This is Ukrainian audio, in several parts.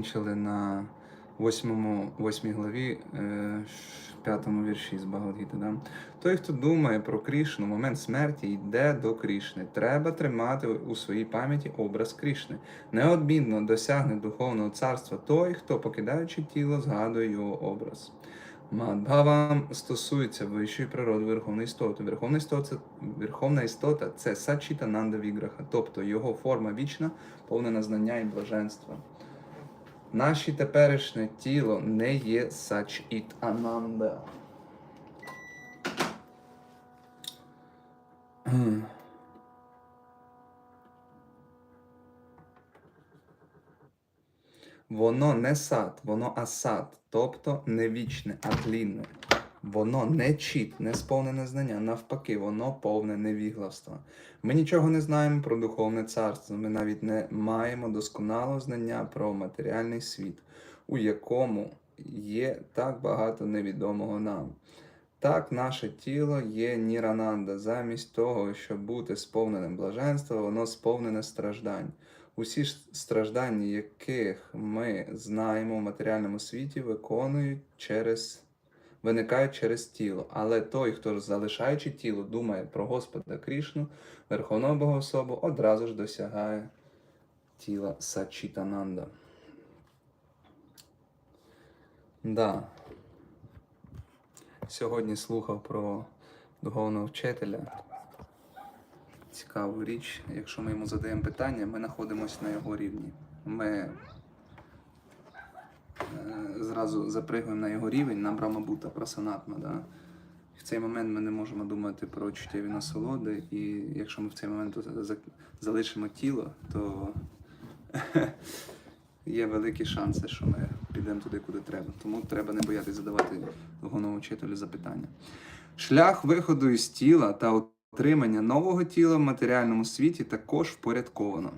закінчили на 8, 8 главі, е, 5 вірші з Багавгіти. Да? Той, хто думає про Крішну, момент смерті йде до Крішни. Треба тримати у своїй пам'яті образ Крішни. Неодмінно досягне духовного царства той, хто, покидаючи тіло, згадує його образ. Мадбхавам стосується вищої природи Верховної істоти. Верховна істота, Верховна істота це Сачітананда Віграха, тобто його форма вічна, повнена знання і блаженства. Наше теперішнє тіло не є сач іт Ананда. Воно не сад, воно асад, тобто не вічне, а тлінне. Воно не чіт, не сповнене знання, навпаки, воно повне невігластва. Ми нічого не знаємо про духовне царство, ми навіть не маємо досконалого знання про матеріальний світ, у якому є так багато невідомого нам. Так, наше тіло є Нірананда. Замість того, щоб бути сповненим блаженства, воно сповнене страждань. Усі ж страждання, яких ми знаємо в матеріальному світі, виконують через виникають через тіло. Але той, хто залишаючи тіло, думає про Господа Крішну, Верховного Богоособу, одразу ж досягає тіла Сачітананда. Да. Сьогодні слухав про духовного вчителя. Цікаву річ, якщо ми йому задаємо питання, ми знаходимося на його рівні. Ми зразу запригуємо на його рівень, на Брамабута, прасанатма. Да? В цей момент ми не можемо думати про чуттєві насолоди, і якщо ми в цей момент залишимо тіло, то є великі шанси, що ми підемо туди, куди треба. Тому треба не боятися задавати духовному вчителю запитання. Шлях виходу із тіла та отримання нового тіла в матеріальному світі також впорядковано.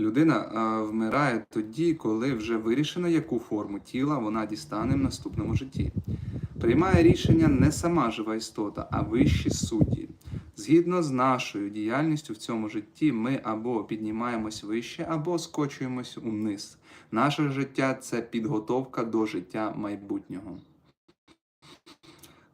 Людина а, вмирає тоді, коли вже вирішено, яку форму тіла вона дістане в наступному житті. Приймає рішення не сама жива істота, а вищі судді. Згідно з нашою діяльністю в цьому житті, ми або піднімаємось вище, або скочуємось униз. Наше життя це підготовка до життя майбутнього.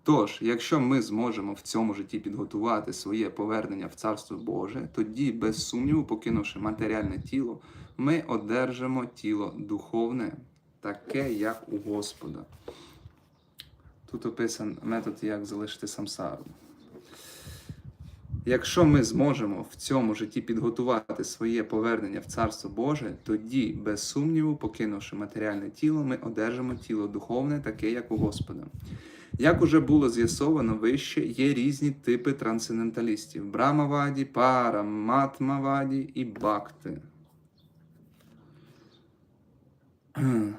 Тож, якщо ми зможемо в цьому житті підготувати своє повернення в Царство Боже, тоді, без сумніву, покинувши матеріальне тіло, ми одержимо тіло духовне, таке, як у Господа. Тут описан метод, як залишити самсару. Якщо ми зможемо в цьому житті підготувати своє повернення в Царство Боже, тоді, без сумніву, покинувши матеріальне тіло, ми одержимо тіло духовне, таке, як у Господа. Як уже було з'ясовано вище, є різні типи трансценденталістів: Брамаваді, Параматмаваді і Бакти.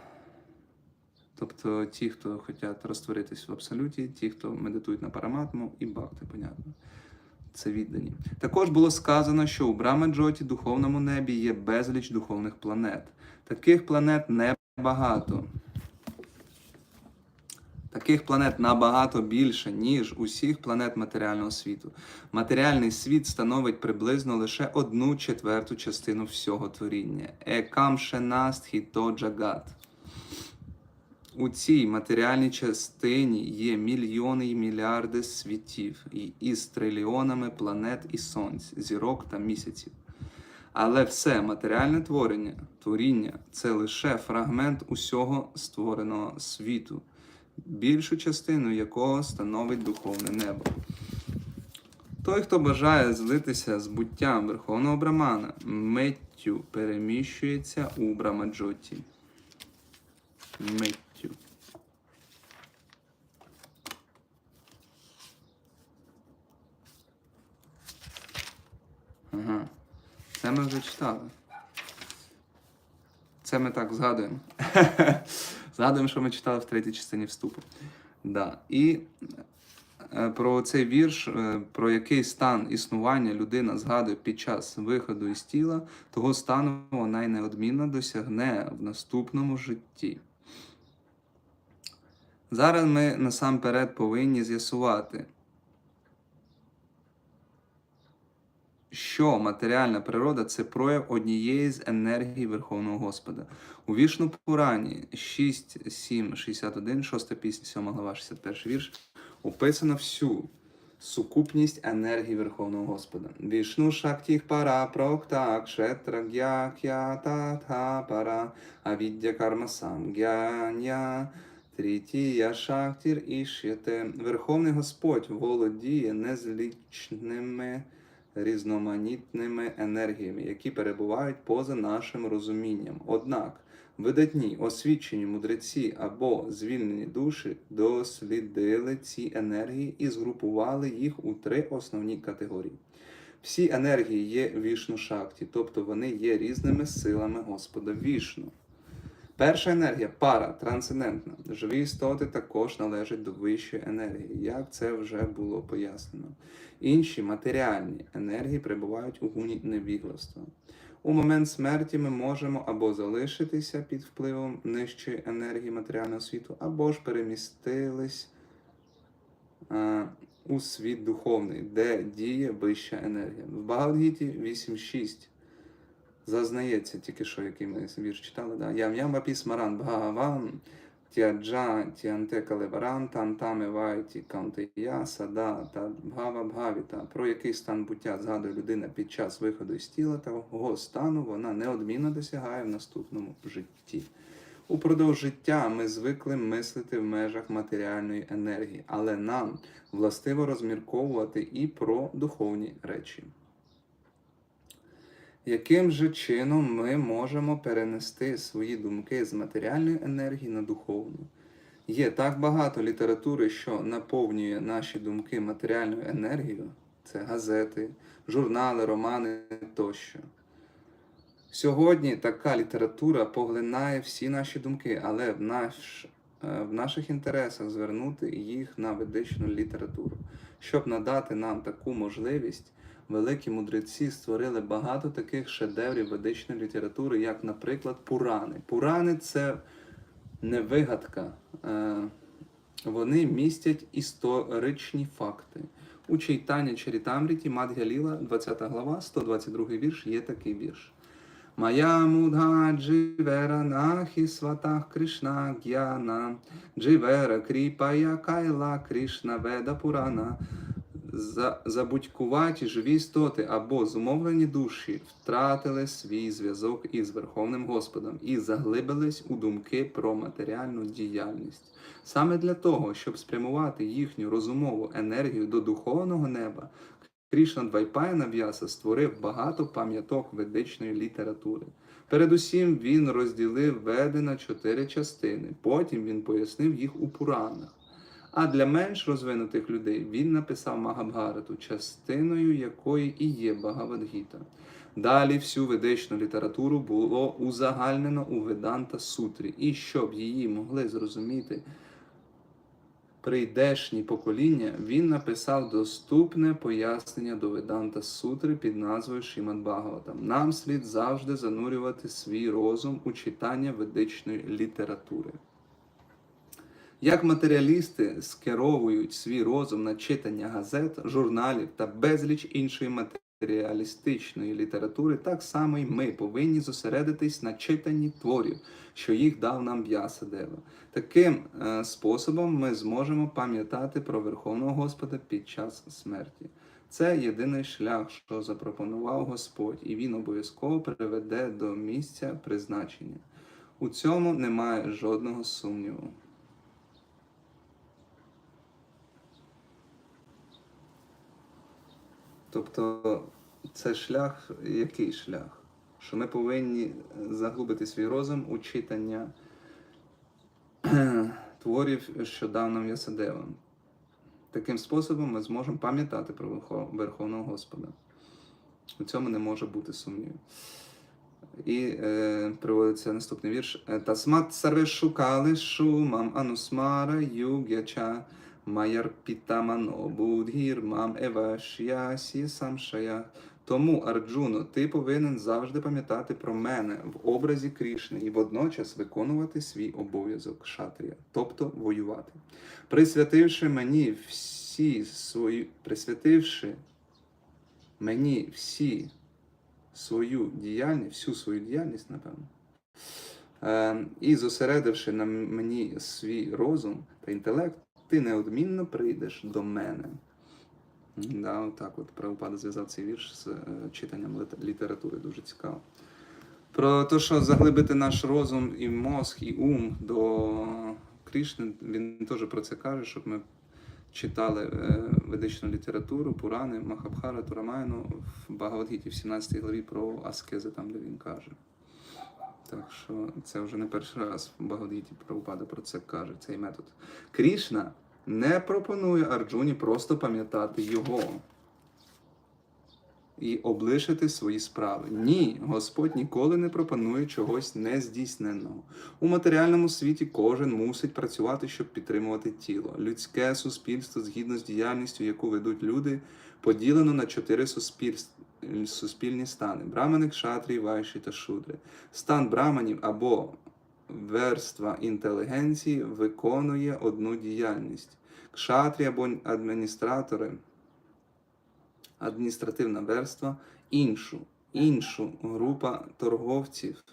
Тобто ті, хто хочуть розтворитись в абсолюті, ті, хто медитують на параматму і бхакти, понятно. Це віддані. Також було сказано, що у Брамаджоті, духовному небі, є безліч духовних планет. Таких планет небагато. Таких планет набагато більше, ніж усіх планет матеріального світу. Матеріальний світ становить приблизно лише одну четверту частину всього творіння. Екам шенаст хіто джагат. У цій матеріальній частині є мільйони і мільярди світів із трильйонами планет і сонць, зірок та місяців. Але все матеріальне творення, творіння це лише фрагмент усього створеного світу, більшу частину якого становить духовне небо. Той, хто бажає злитися з буттям Верховного Брамана, миттю переміщується у Брамаджоті. Миттю. Ага. Це ми вже читали. Це ми так згадуємо. згадуємо, що ми читали в третій частині вступу. Да. І е, про цей вірш, е, про який стан існування людина згадує під час виходу із тіла, того стану вона й неодмінно досягне в наступному житті. Зараз ми насамперед повинні з'ясувати, що матеріальна природа це прояв однієї з енергій Верховного Господа. У Вішну Пурані 6, 7, 61, 6 пісня, 7 глава, 61 вірш, описано всю сукупність енергії Верховного Господа. Вішну Шактіх пара прокта кшетра гякя татха пара авіддя карма сам Трітія шахтір ішєте. Верховний Господь володіє незлічними різноманітними енергіями, які перебувають поза нашим розумінням. Однак видатні, освічені мудреці або звільнені душі дослідили ці енергії і згрупували їх у три основні категорії. Всі енергії є вішну шакті, тобто вони є різними силами Господа вішну. Перша енергія пара, трансцендентна. Живі істоти також належать до вищої енергії, як це вже було пояснено. Інші матеріальні енергії перебувають у гуні невігластва. У момент смерті ми можемо або залишитися під впливом нижчої енергії матеріального світу, або ж перемістились е, у світ духовний, де діє вища енергія. В Багавдгіті 8.6 зазнається тільки що, який ми вірш читали. Да? Ям ям апі смаран бхагаван, тяджа тянте калеваран, там таме вайті кантея, сада та бхава бхавіта. Про який стан буття згадує людина під час виходу із тіла, того стану вона неодмінно досягає в наступному житті. Упродовж життя ми звикли мислити в межах матеріальної енергії, але нам властиво розмірковувати і про духовні речі. Яким же чином ми можемо перенести свої думки з матеріальної енергії на духовну? Є так багато літератури, що наповнює наші думки матеріальною енергією. Це газети, журнали, романи тощо. Сьогодні така література поглинає всі наші думки, але в, наш, е, в наших інтересах звернути їх на ведичну літературу. Щоб надати нам таку можливість, великі мудреці створили багато таких шедеврів ведичної літератури, як, наприклад, Пурани. Пурани це не вигадка. Е, Вони містять історичні факти. У Чайтані Чарітамріті Мадгяліла, 20 глава, 122 вірш, є такий вірш. Мая мудга нахі сватах Кришна гьяна, дживера кріпая кайла Кришна веда Пурана. За, забудькуваті живі істоти або зумовлені душі втратили свій зв'язок із Верховним Господом і заглибились у думки про матеріальну діяльність. Саме для того, щоб спрямувати їхню розумову енергію до духовного неба, Крішна Двайпаяна В'яса створив багато пам'яток ведичної літератури. Передусім він розділив веди на чотири частини, потім він пояснив їх у Пуранах. А для менш розвинутих людей він написав Магабгарату, частиною якої і є Багавадгіта. Далі всю ведичну літературу було узагальнено у Веданта Сутрі, і щоб її могли зрозуміти прийдешні покоління, він написав доступне пояснення до Веданта Сутри під назвою Шімад Бхагаватам. Нам слід завжди занурювати свій розум у читання ведичної літератури. Як матеріалісти скеровують свій розум на читання газет, журналів та безліч іншої матеріалістичної літератури, так само й ми повинні зосередитись на читанні творів, що їх дав нам В'ясадева. Таким е, способом ми зможемо пам'ятати про Верховного Господа під час смерті. Це єдиний шлях, що запропонував Господь, і він обов'язково приведе до місця призначення. У цьому немає жодного сумніву. Тобто це шлях, який шлях? Що ми повинні заглибити свій розум у читання творів, що дав нам Ясадева. Таким способом ми зможемо пам'ятати про Верховного Господа. У цьому не може бути сумніву. І е, приводиться наступний вірш. Тасмат сарве шукали шумам анусмара югяча майяр питамано будгір мам евашясі самшая. Тому, Арджуно, ти повинен завжди пам'ятати про мене в образі Крішни і водночас виконувати свій обов'язок шатрія, тобто воювати. Присвятивши мені всі свої, присвятивши мені всі свою діяльність, всю свою діяльність, напевно, е, і зосередивши на мені свій розум та інтелект, ти неодмінно прийдеш до мене. Да, отак от Прабхупада зв'язав цей вірш з е, читанням літератури, дуже цікаво. Про те, що заглибити наш розум і мозг, і ум до Крішни, він теж про це каже, щоб ми читали е, ведичну літературу, Пурани, Махабхарату, Рамайну в Багавадгіті, в 17 главі про аскези, там, де він каже. Так що це вже не перший раз в Багавадгіті Прабхупада про це каже, цей метод. Крішна не пропонує Арджуні просто пам'ятати його і облишити свої справи. Ні, Господь ніколи не пропонує чогось нездійсненного. У матеріальному світі кожен мусить працювати, щоб підтримувати тіло. Людське суспільство, згідно з діяльністю, яку ведуть люди, поділено на чотири суспільств. Суспільні стани брамани, кшатрі, вайші та шудри. Стан браманів або верства інтелігенції виконує одну діяльність. Кшатрі або адміністратори адміністративна верства іншу, іншу група торговців.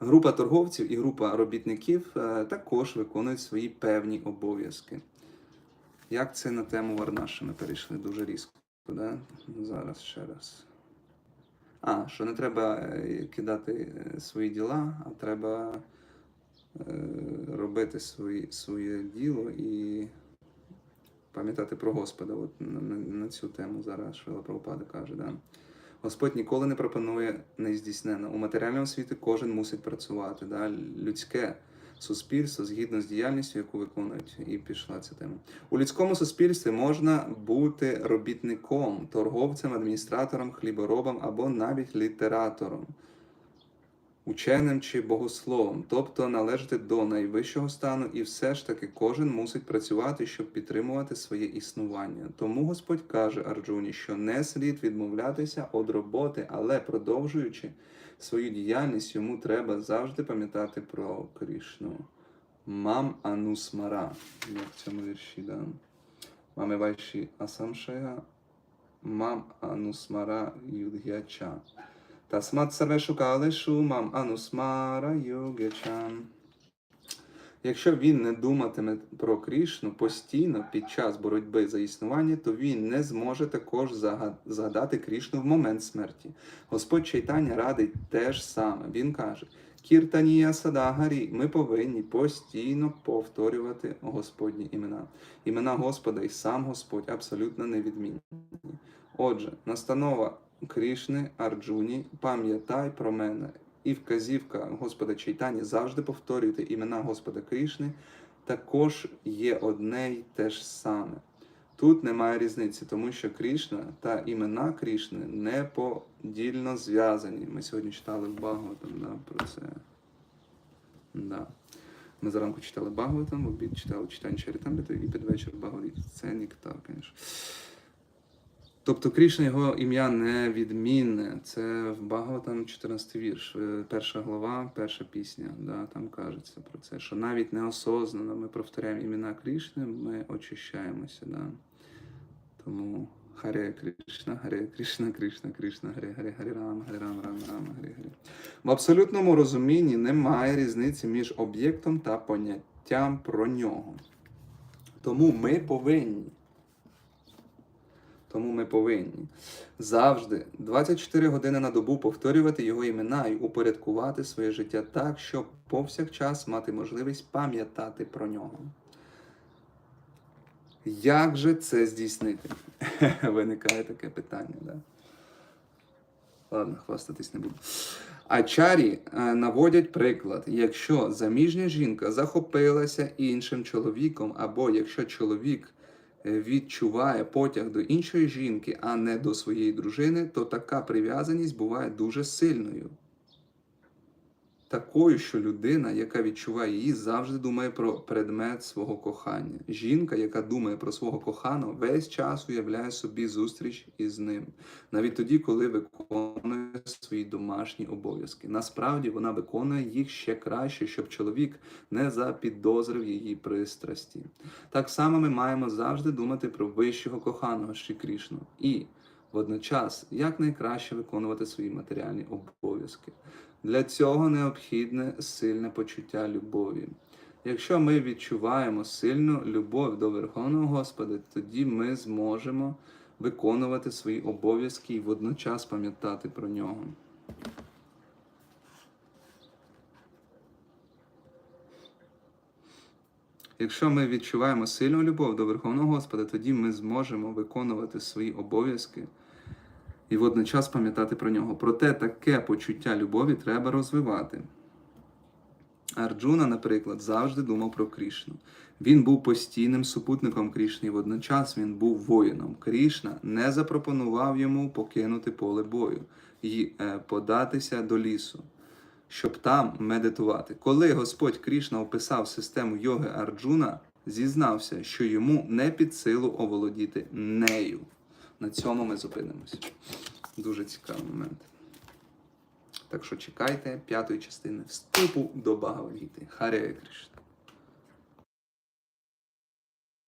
Група торговців і група робітників е, також виконують свої певні обов'язки. Як це на тему Варнаша ми перейшли дуже різко, да? Зараз ще раз. А, що не треба е, кидати е, свої діла, а треба е, робити свої, своє діло і пам'ятати про Господа. От на, на, цю тему зараз Швила Прабхупада каже. Да? Господь ніколи не пропонує нездійсненно. У матеріальному світі кожен мусить працювати. Да? Людське суспільство згідно з діяльністю, яку виконують, і пішла ця тема. У людському суспільстві можна бути робітником, торговцем, адміністратором, хліборобом або навіть літератором. Ученим чи богословом, тобто належати до найвищого стану, і все ж таки кожен мусить працювати, щоб підтримувати своє існування. Тому Господь каже Арджуні, що не слід відмовлятися від роботи, але продовжуючи свою діяльність, йому треба завжди пам'ятати про Кришну. Мам анусмара, як в цьому вірші, да? Мами вайші асамшая, мам анусмара юдгяча. Тасмат сарвешу калешу мам анусмара йогечам. Якщо він не думатиме про Крішну постійно під час боротьби за існування, то він не зможе також згадати Крішну в момент смерті. Господь Чайтання радить те ж саме. Він каже: Кіртанія Садагарі, ми повинні постійно повторювати Господні імена. Імена Господа і сам Господь абсолютно невідмінні. Отже, настанова Крішни, Арджуні, пам'ятай про мене. І вказівка Господа Чайтані завжди повторюйте імена Господа Крішни, також є одне й те ж саме. Тут немає різниці, тому що Крішна та імена Крішни неподільно зв'язані. Ми сьогодні читали Багаватам да, про це. Да. Ми зранку читали Багаватам, в обід читали читання Чарітамриту і під вечір Багават. Це нектар, звісно. Тобто Крішна його ім'я невідмінне. Це в Багаватам 14 вірш, е, перша глава, перша пісня. Да, там кажеться про це, що навіть неосознано ми повторяємо імена Крішни, ми очищаємося. Да. Тому Харе Кришна, Харе Кришна, Кришна, Кришна, Харе Харе, Харе Рам, Харе Рам, Рам, Рам, Харе Харе. В абсолютному розумінні немає різниці між об'єктом та поняттям про нього. Тому ми повинні. Тому ми повинні завжди 24 години на добу повторювати його імена і упорядкувати своє життя так, щоб повсякчас мати можливість пам'ятати про нього. Як же це здійснити? Виникає таке питання, да? Ладно, хвастатись не буду. Ачарі е, наводять приклад, якщо заміжня жінка захопилася іншим чоловіком, або якщо чоловік відчуває потяг до іншої жінки, а не до своєї дружини, то така прив'язаність буває дуже сильною. Такою, що людина, яка відчуває її, завжди думає про предмет свого кохання. Жінка, яка думає про свого коханого, весь час уявляє собі зустріч із ним, навіть тоді, коли виконує свої домашні обов'язки. Насправді вона виконує їх ще краще, щоб чоловік не запідозрив її пристрасті. Так само ми маємо завжди думати про вищого коханого Шрі Крішну. І Водночас, як найкраще виконувати свої матеріальні обов'язки. Для цього необхідне сильне почуття любові. Якщо ми відчуваємо сильну любов до Верховного Господа, тоді ми зможемо виконувати свої обов'язки і водночас пам'ятати про нього. Якщо ми відчуваємо сильну любов до Верховного Господа, тоді ми зможемо виконувати свої обов'язки і водночас пам'ятати про нього. Проте таке почуття любові треба розвивати. Арджуна, наприклад, завжди думав про Крішну. Він був постійним супутником Крішни, і водночас він був воїном. Крішна не запропонував йому покинути поле бою і е, податися до лісу, щоб там медитувати. Коли Господь Крішна описав систему йоги Арджуна, зізнався, що йому не під силу оволодіти нею. На цьому ми зупинимося. Дуже цікавий момент. Так що чекайте п'ятої частини вступу до Багавгіти. Харя Кришна.